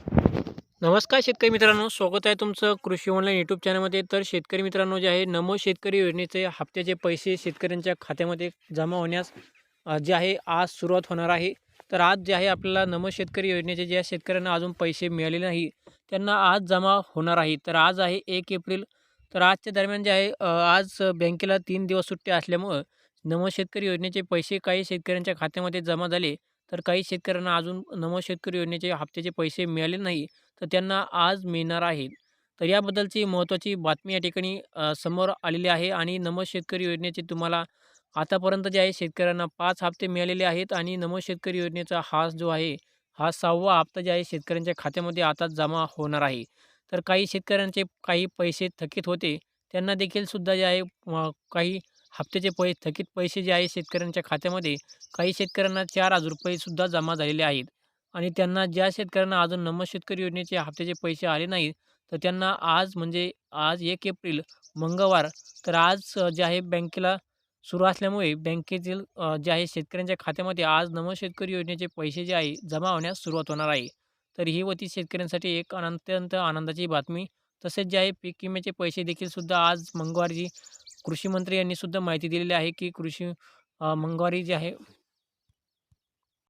नमस्कार शेतकरी मित्रांनो स्वागत आहे तुमचं कृषी ऑनलाईन यूट्यूब चॅनलमध्ये तर शेतकरी मित्रांनो जे आहे नमो शेतकरी योजनेचे हप्त्याचे पैसे शेतकऱ्यांच्या खात्यामध्ये जमा होण्यास जे आहे आज सुरुवात होणार आहे. तर आज जे आहे आपल्याला नमो शेतकरी योजनेचे ज्या शेतकऱ्यांना अजून पैसे मिळालेले नाही त्यांना आज जमा होणार आहे. तर आज आहे एक एप्रिल. तर आजच्या दरम्यान जे आहे आज बँकेला तीन दिवस सुट्टी असल्यामुळं नमो शेतकरी योजनेचे पैसे काही शेतकऱ्यांच्या खात्यामध्ये जमा झाले. तर काही शेतकऱ्यांना अजून नमो शेतकरी योजनेचे हप्त्याचे पैसे मिळाले नाही तर त्यांना आज मिळणार आहेत. तर याबद्दलची महत्त्वाची बातमी या ठिकाणी समोर आलेली आहे आणि नमो शेतकरी योजनेचे तुम्हाला आतापर्यंत जे आहे शेतकऱ्यांना पाच हप्ते मिळालेले आहेत आणि नमो शेतकरी योजनेचा हा जो आहे, हा सहावा हप्ता जे आहे शेतकऱ्यांच्या खात्यामध्ये आता जमा होणार आहे. तर काही शेतकऱ्यांचे काही पैसे थकीत होते, त्यांना देखील सुद्धा जे आहे काही हप्त्याचे पै थकीत पैसे जे आहे शेतकऱ्यांच्या खात्यामध्ये काही शेतकऱ्यांना चार हजार रुपयेसुद्धा जमा झालेले आहेत. आणि त्यांना ज्या शेतकऱ्यांना अजून नम शेतकरी योजनेचे हप्त्याचे पैसे आले नाहीत, तर त्यांना आज म्हणजे आज एक एप्रिल मंगळवार तर आज जे आहे बँकेला सुरू असल्यामुळे बँकेतील जे आहे शेतकऱ्यांच्या खात्यामध्ये आज नम शेतकरी योजनेचे पैसे जे आहे जमा होण्यास सुरुवात होणार आहे. तर ही होती शेतकऱ्यांसाठी एक अन अत्यंत आनंदाची बातमी. तसेच जे आहे पीक विम्याचे पैसे देखील सुद्धा आज मंगळवारी कृषी मंत्री यांनी सुद्धा माहिती दिलेली आहे, की कृषी मंगवारी मंगळवारी जे आहे